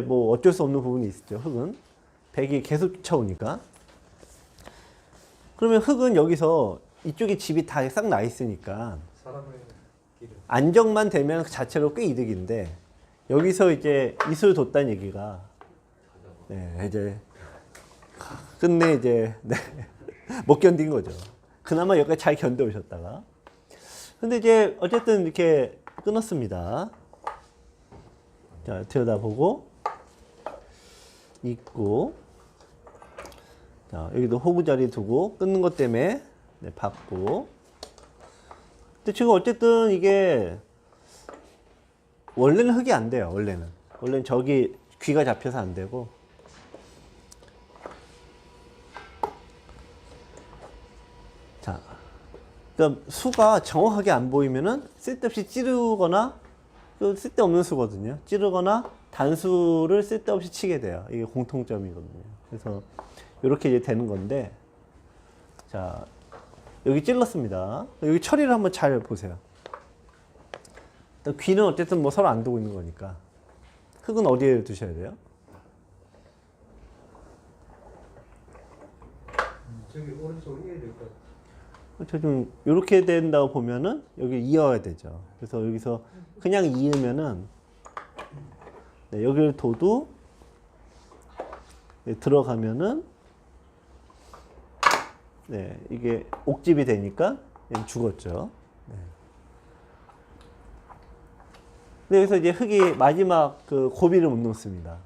뭐 어쩔 수 없는 부분이 있죠. 흙은 백이 계속 쳐오니까. 그러면 흙은 여기서 이쪽에 집이 다 싹 나 있으니까 안정만 되면 그 자체로 꽤 이득인데 여기서 이제 이슬 뒀다는 얘기가 네, 이제 끝내 이제 네, 못 견딘 거죠. 그나마 여기까지 잘 견뎌 오셨다가 근데 이제 어쨌든 이렇게 끊었습니다. 자 들여다보고 있고 자 여기도 호구 자리 두고 끊는 것 때문에 네, 받고 근데 지금 어쨌든 이게 원래는 흙이 안 돼요. 원래는 원래는 저기 귀가 잡혀서 안 되고 자, 그러니까 수가 정확하게 안 보이면은 쓸데없이 찌르거나 또 쓸데없는 수거든요. 찌르거나 단수를 쓸데없이 치게 돼요. 이게 공통점이거든요. 그래서 이렇게 이제 되는 건데 자 여기 찔렀습니다. 여기 처리를 한번 잘 보세요. 귀는 어쨌든 뭐 서로 안 두고 있는 거니까 흙은 어디에 두셔야 돼요? 저기 오른쪽 이어야 될것 같아. 저좀 이렇게 된다고 보면은 여기 이어야 되죠. 그래서 여기서 그냥 이으면은 네, 여기를 둬도 네, 들어가면은 네 이게 옥집이 되니까 죽었죠. 네. 여기서 이제 흙이 마지막 그 고비를 못 놓습니다.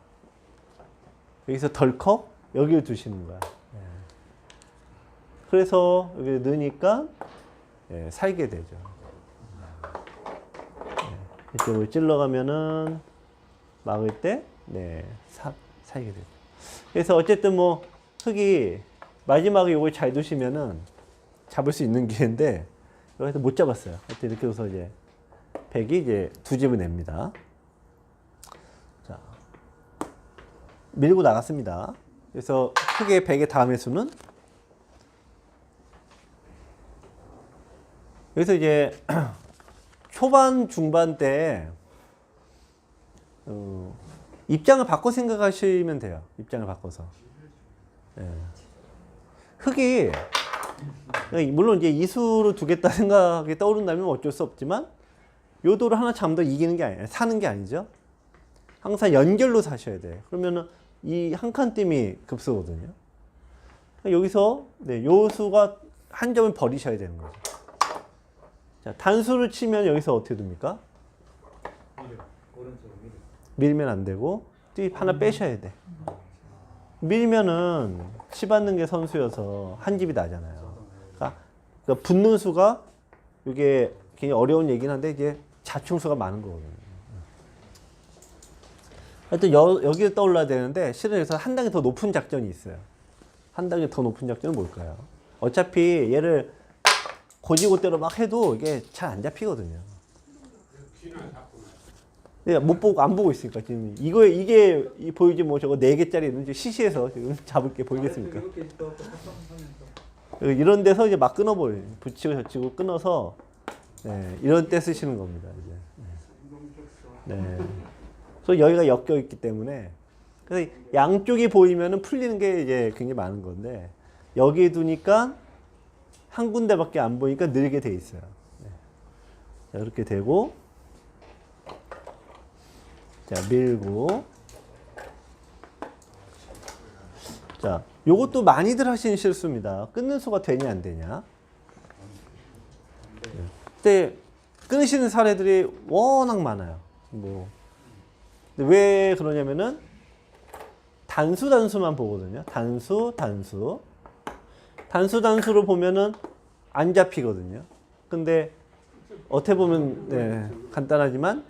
여기서 덜컥 여기를 두시는 거야. 네. 그래서 여기 넣으니까 예, 살게 되죠. 예, 이쪽으로 찔러가면은 막을 때, 네, 사, 살게 되죠. 그래서 어쨌든 뭐 흙이 마지막에 이걸 잘 두시면은 잡을 수 있는 기회인데 여기서 못 잡았어요. 하여튼 이렇게 해서 이제 백이 이제 두 집을 냅니다. 자, 밀고 나갔습니다. 그래서 흙의 백의 다음의 수는 여기서 이제 초반 중반 때 어, 입장을 바꿔 생각하시면 돼요. 입장을 바꿔서. 예. 흙이 물론 이제 이수로 두겠다 생각이 떠오른다면 어쩔 수 없지만 요도를 하나 잡는다 이기는 게 아니에요. 사는 게 아니죠. 항상 연결로 사셔야 돼요. 그러면은 이 한칸 띠이 급수거든요. 여기서 네, 요 수가 한 점을 버리셔야 되는 거죠. 자, 단수를 치면 여기서 어떻게 됩니까? 밀면 안 되고 띠 하나 빼셔야 돼. 밀면은 치받는 게 선수여서 한 집이 나잖아요. 그러니까, 그러니까 붙는 수가 이게 굉장히 어려운 얘기긴 한데 이제 자충수가 많은 거거든요. 하여튼 여, 여기에 떠올라야 되는데 실은 여기서 한 단계 더 높은 작전이 있어요. 한 단계 더 높은 작전은 뭘까요? 어차피 얘를 고지고대로 막 해도 이게 잘 안 잡히거든요. 예, 못 보고 안 보고 있으니까 지금 이거 이게 이 보이지 뭐 저거 네 개짜리는 이제 시시해서 지금 잡을 게 보이겠습니까? 합성하면서 이런 데서 이제 막 끊어버려요. 붙이고 젖히고 끊어서 네, 이런 때 쓰시는 겁니다. 이제. 네. 그래서 여기가 엮여 있기 때문에 그래서 양쪽이 보이면은 풀리는 게 이제 굉장히 많은 건데 여기 두니까 한 군데밖에 안 보이니까 늘게 돼 있어요. 네. 자, 이렇게 되고 자 밀고 자 요것도 많이들 하시는 실수입니다. 끊는 수가 되냐 안 되냐. 네. 근데 끊으시는 사례들이 워낙 많아요. 뭐 왜 그러냐면은 단수 단수만 보거든요. 단수 단수 단수 단수로 보면은 안 잡히거든요. 근데 어떻게 보면 네, 간단하지만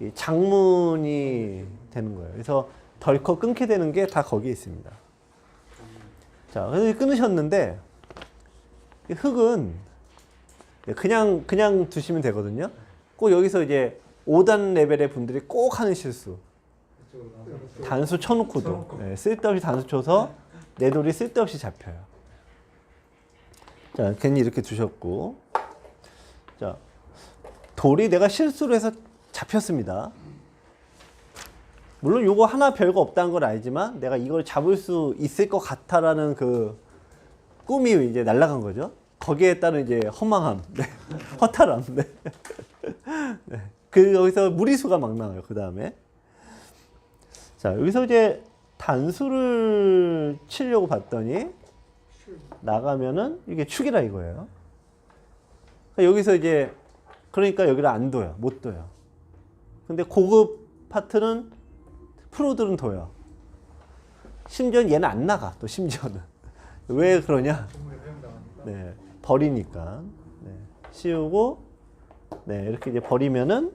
이 장문이 되는 거예요. 그래서 덜컥 끊게 되는 게 다 거기에 있습니다. 자, 그래서 끊으셨는데 이 흙은 그냥 그냥 두시면 되거든요. 꼭 여기서 이제 5단 레벨의 분들이 꼭 하는 실수. 단수 쳐놓고도 네, 쓸데없이 단수 쳐서 내 돌이 쓸데없이 잡혀요. 자, 괜히 이렇게 두셨고, 자, 돌이 내가 실수로 해서 잡혔습니다. 물론 요거 하나 별거 없다는 걸 알지만 내가 이걸 잡을 수 있을 것 같아라는 그 꿈이 이제 날아간 거죠. 거기에 따른 이제 허망함, 네. 허탈함. 네. 네. 그 여기서 무리수가 막 나와요. 그 다음에 자 여기서 이제 단수를 치려고 봤더니 나가면은 이게 축이라 이거예요. 그러니까 여기서 이제 그러니까 여기를 안 둬요. 못 둬요. 근데 고급 파트는 프로들은 둬요. 심지어 얘는 안 나가. 또 심지어는 왜 그러냐? 네, 버리니까 네, 씌우고 네 이렇게 이제 버리면은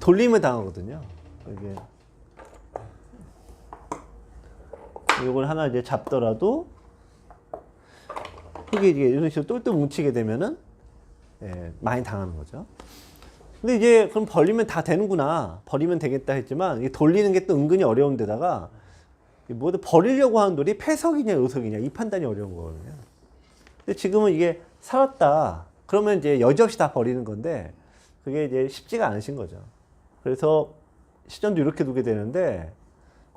돌림을 당하거든요. 이게 이걸 하나 이제 잡더라도 흙이 이게 이런 식으로 똘똘 뭉치게 되면은 예, 많이 당하는 거죠. 근데 이제 그럼 벌리면 다 되는구나 버리면 되겠다 했지만 돌리는 게 또 은근히 어려운 데다가 뭐든 버리려고 하는 돌이 폐석이냐 요석이냐 이 판단이 어려운 거거든요. 근데 지금은 이게 살았다. 그러면 이제 여지없이 다 버리는 건데 그게 이제 쉽지가 않으신 거죠. 그래서 시전도 이렇게 두게 되는데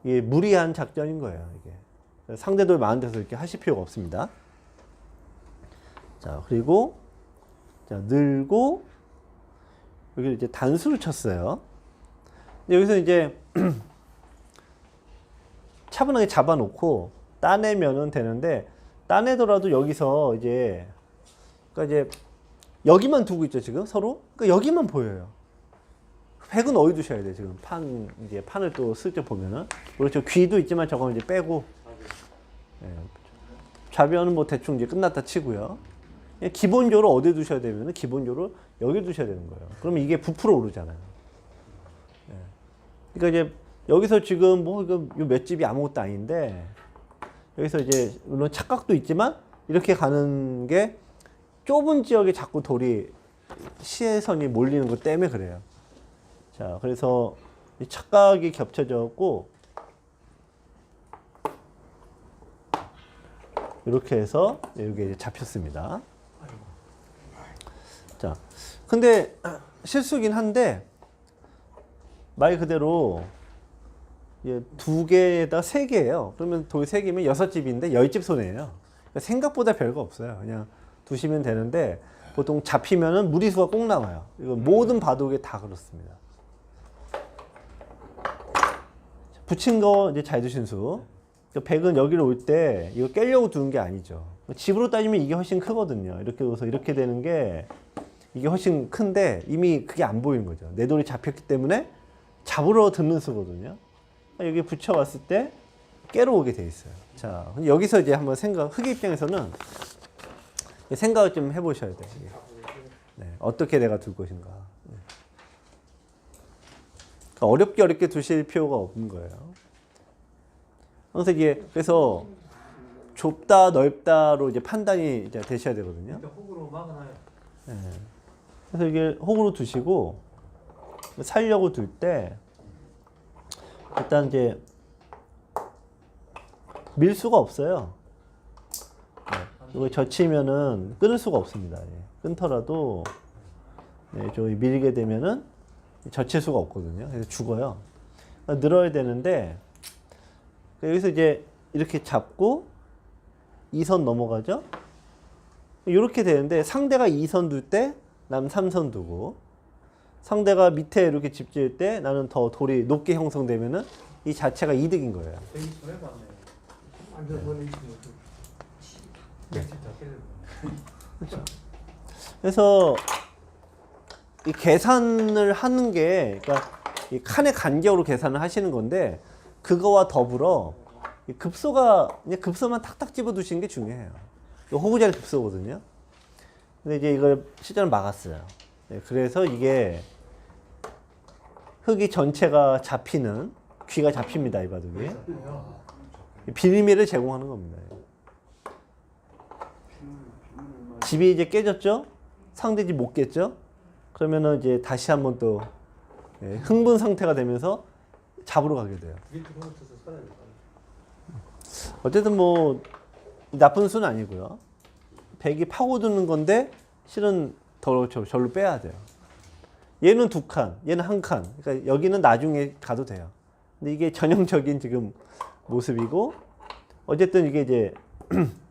이게 무리한 작전인 거예요. 이게 상대돌 많은 데서 이렇게 하실 필요가 없습니다. 자 그리고 자 늘고 여기 이제 단수를 쳤어요. 여기서 이제 차분하게 잡아놓고 따내면은 되는데 따내더라도 여기서 이제 그러니까 이제 여기만 두고 있죠 지금 서로 그러니까 여기만 보여요. 백은 어디 두셔야 돼 지금 판 이제 판을 또 슬쩍 보면은 그렇죠 귀도 있지만 저건 이제 빼고 예. 좌변은 뭐 대충 이제 끝났다 치고요. 그냥 기본적으로 어디 두셔야 되면은 기본적으로 여기 두셔야 되는 거예요. 그러면 이게 부풀어 오르잖아요. 예. 그러니까 이제 여기서 지금 뭐 이거 몇 집이 아무것도 아닌데 여기서 이제 물론 착각도 있지만 이렇게 가는 게 좁은 지역에 자꾸 돌이 시혜선이 몰리는 것 때문에 그래요. 자, 그래서 이 착각이 겹쳐졌고 이렇게 해서 여기 잡혔습니다. 자, 근데 실수긴 한데 말 그대로 두 개에다 세 개예요. 그러면 돌 세 개면 여섯 집인데 열 집 손해예요. 그러니까 생각보다 별거 없어요. 그냥 두시면 되는데 보통 잡히면은 무리수가 꼭 나와요. 이거 모든 바둑에 다 그렇습니다. 붙인 거 이제 잘 두신 수. 그 백은 여기로 올 때 이거 깨려고 두는 게 아니죠. 집으로 따지면 이게 훨씬 크거든요. 이렇게 둬서 이렇게 되는 게 이게 훨씬 큰데 이미 그게 안 보이는 거죠. 내 돌이 잡혔기 때문에 잡으러 듣는 수거든요. 여기 붙여왔을 때 깨러 오게 돼 있어요. 자, 여기서 이제 한번 생각, 흑의 입장에서는 생각을 좀 해보셔야 돼요. 네, 어떻게 내가 둘 것인가. 네. 그러니까 어렵게 어렵게 두실 필요가 없는 거예요. 항상 이게 그래서 좁다 넓다로 이제 판단이 이제 되셔야 되거든요. 막아놔요. 예. 그래서 이게 혹으로 두시고 살려고 둘 때 일단 이제 밀 수가 없어요. 네. 이거 젖히면은 끊을 수가 없습니다. 예. 끊더라도 네, 저기 밀게 되면은 젖힐 수가 없거든요. 그래서 죽어요. 그러니까 늘어야 되는데 여기서 이제 이렇게 잡고 2선 넘어가죠. 이렇게 되는데 상대가 2선 둘 때 남 3선 두고 상대가 밑에 이렇게 집 지을 때 나는 더 돌이 높게 형성되면은 이 자체가 이득인 거예요. 백집 다 깨져. 그래서 이 계산을 하는 게 그러니까 이 칸의 간격으로 계산을 하시는 건데 그거와 더불어 이 급소가 그냥 급소만 탁탁 집어 두시는 게 중요해요. 이 호구자리 급소거든요. 근데 이제 이걸 실제로 막았어요. 네, 그래서 이게 흙이 전체가 잡히는 귀가 잡힙니다 이 바둑이 비밀을 제공하는 겁니다. 집이 이제 깨졌죠? 상대 집 못 깼죠? 그러면은 이제 다시 한번 또 예, 흥분 상태가 되면서 잡으러 가게 돼요. 어쨌든 뭐 나쁜 수는 아니고요. 백이 파고드는 건데 실은 더 저- 절로 빼야 돼요. 얘는 두 칸, 얘는 한 칸. 그러니까 여기는 나중에 가도 돼요. 근데 이게 전형적인 지금 모습이고 어쨌든 이게 이제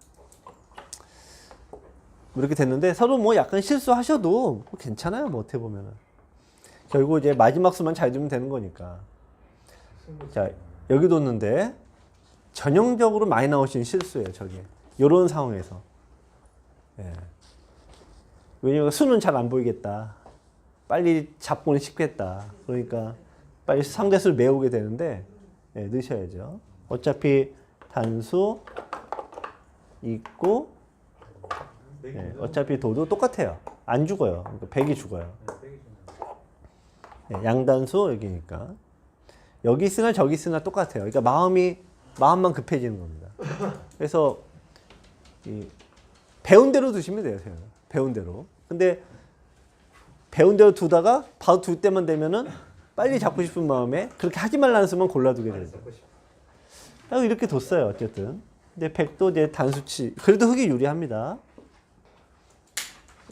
이렇게 됐는데 서로 뭐 약간 실수하셔도 뭐 괜찮아요. 뭐 어떻게 보면은 결국 이제 마지막 수만 잘 두면 되는 거니까. 자 여기 뒀는데 전형적으로 많이 나오신 실수예요. 저게 이런 상황에서. 예. 왜냐면 수는 잘 안 보이겠다. 빨리 잡고는 싶겠다. 그러니까 빨리 상대 수를 메우게 되는데 예, 넣으셔야죠. 어차피 단수 있고 예, 어차피 도도 똑같아요. 안 죽어요. 그러니까 100이 죽어요. 예, 양단수 여기니까 여기 있으나 저기 있으나 똑같아요. 그러니까 마음이 마음만 급해지는 겁니다. 그래서 이 배운 대로 두시면 돼요. 제가. 배운 대로. 근데 배운 대로 두다가 바로 둘 때만 되면은 빨리 잡고 싶은 마음에 그렇게 하지 말라는 수만 골라두게 되죠. 딱 이렇게 뒀어요. 어쨌든. 근데 백도 이제 단수치. 그래도 흙이 유리합니다.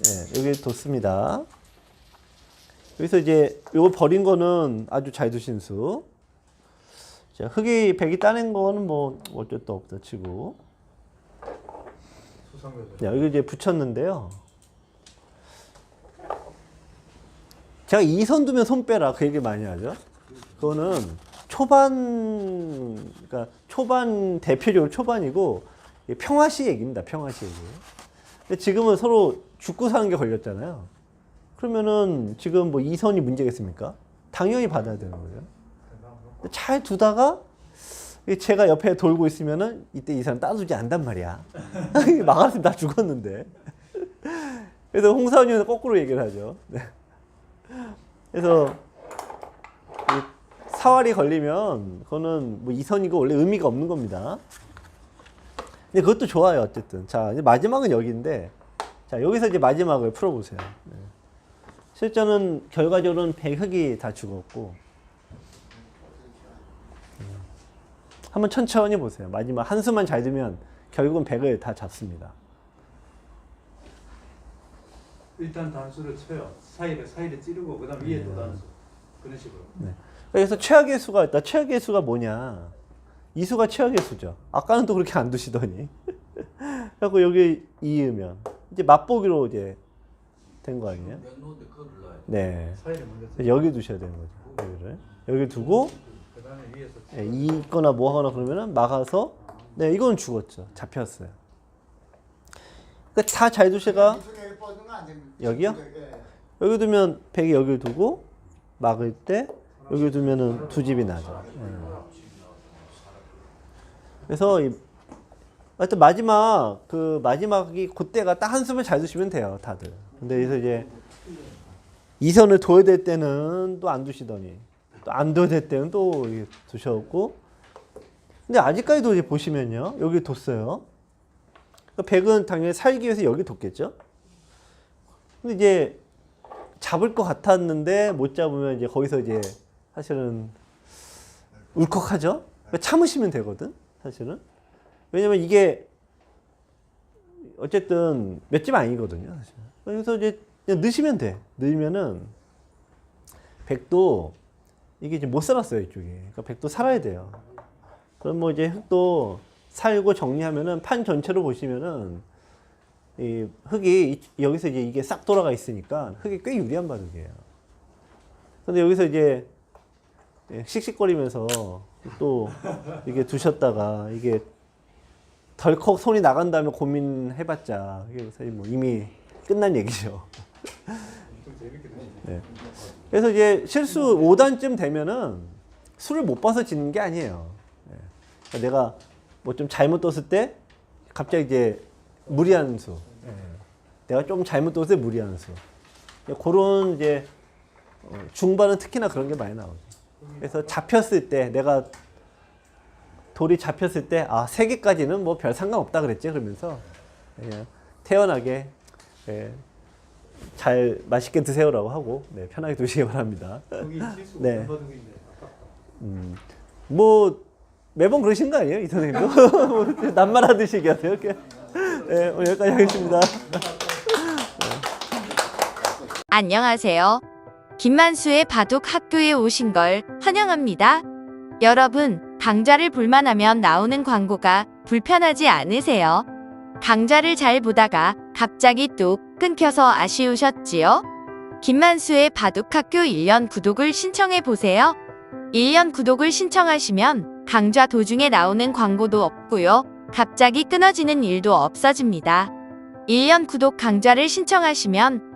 예, 여기 뒀습니다. 여기서 이제 요거 버린 거는 아주 잘 두신 수. 자, 흙이 백이 따낸 거는 뭐 어쩔 수 없다 치고. 자, 여기 이제 붙였는데요. 제가 이 선 두면 손 빼라 그 얘기 많이 하죠. 그거는 초반, 그러니까 초반 대표적으로 초반이고 평화시 얘기입니다. 평화시 얘기. 근데 지금은 서로 죽고 사는 게 걸렸잖아요. 그러면은 지금 뭐 이 선이 문제겠습니까? 당연히 받아야 되는 거죠. 잘 두다가 제가 옆에 돌고 있으면은 이때 이 사람 따두지 않단 말이야. 막았으면 다 죽었는데. 그래서 홍사원님은 거꾸로 얘기를 하죠. 네. 그래서 이 사활이 걸리면 그거는 뭐 이선이고 원래 의미가 없는 겁니다. 근데 그것도 좋아요 어쨌든. 자 이제 마지막은 여기인데 자 여기서 이제 마지막을 풀어보세요. 네. 실전은 결과적으로는 백흑이 다 죽었고 음. 한번 천천히 보세요. 마지막 한 수만 잘 두면 결국은 백을 다 잡습니다. 일단 단수를 쳐요. 사이를 사이를 찌르고 그다음 위에 또 단수. 그런 식으로. 그래서 최악의 수가 있다. 최악의 수가 뭐냐? 이 수가 최악의 수죠. 아까는 또 그렇게 안 두시더니. 그래고 여기 이으면 이제 맛보기로 이제 된 거 아니에요? 네. 여기 두셔야 되는 거죠. 여기를 여기 두고 쳐. 예, 이거나 뭐 하거나 그러면은 막아서 네 이건 죽었죠. 잡혔어요. 그러니까 다안 됩니다. 여기요? 예. 여기 두면 백이 여기를 두고 막을 때 여기 두면은 두 집이 나죠. 예. 그래서 이 하여튼 마지막 그 마지막이 그때가 딱 한숨을 잘 두시면 돼요, 다들. 근데 그래서 이제 이선을 둬야 될 때는 또 안 두시더니 또 안 둬야 될 때는 또 두셨고 근데 아직까지도 이제 보시면요, 여기 뒀어요. 그 백은 당연히 살기 위해서 여기 뒀겠죠. 근데 이제 잡을 것 같았는데 못 잡으면 이제 거기서 이제 사실은 울컥하죠. 그러니까 참으시면 되거든, 사실은. 왜냐면 이게 어쨌든 몇 집 아니거든요, 사실. 그래서 이제 넣으시면 돼. 넣으면은 백도 이게 이제 못 살았어요, 이쪽에. 그러니까 백도 살아야 돼요. 그럼 뭐 이제 흙도 살고 정리하면은 판 전체로 보시면은 이 흙이 이- 여기서 이제 이게 싹 돌아가 있으니까 흙이 꽤 유리한 바둑이에요. 근데 여기서 이제 예, 씩씩거리면서 또 이게 두셨다가 이게 덜컥 손이 나간 다음에 고민해봤자 이게 사실 뭐 이미 끝난 얘기죠. 네. 그래서 이제 실수 5단쯤 되면은 술을 못 봐서 지는 게 아니에요. 예. 그러니까 내가 뭐 좀 잘못 떴을 때 갑자기 이제 무리한 수. 예. 내가 좀 잘못 떴을 때 무리한 수. 예, 그런 이제 어, 중반은 특히나 그런 게 많이 나오죠. 그래서 잡혔을 때 내가 돌이 잡혔을 때 아 세 개까지는 뭐 별 상관없다 그랬지 그러면서 그냥 태연하게 예, 잘 맛있게 드세요라고 하고 네, 편하게 드시기 바랍니다. 네. 네. 음, 뭐 매번 그러신 거 아니에요, 이 선생님도? 낱말하듯이 얘기하세요. 이렇게. 네, 오늘 여기까지 하겠습니다. 안녕하세요. 김만수의 바둑 학교에 오신 걸 환영합니다. 여러분, 강좌를 볼만 하면 나오는 광고가 불편하지 않으세요? 강좌를 잘 보다가 갑자기 뚝 끊겨서 아쉬우셨지요? 김만수의 바둑학교 1년 구독을 신청해 보세요. 1년 구독을 신청하시면 강좌 도중에 나오는 광고도 없고요. 갑자기 끊어지는 일도 없어집니다. 1년 구독 강좌를 신청하시면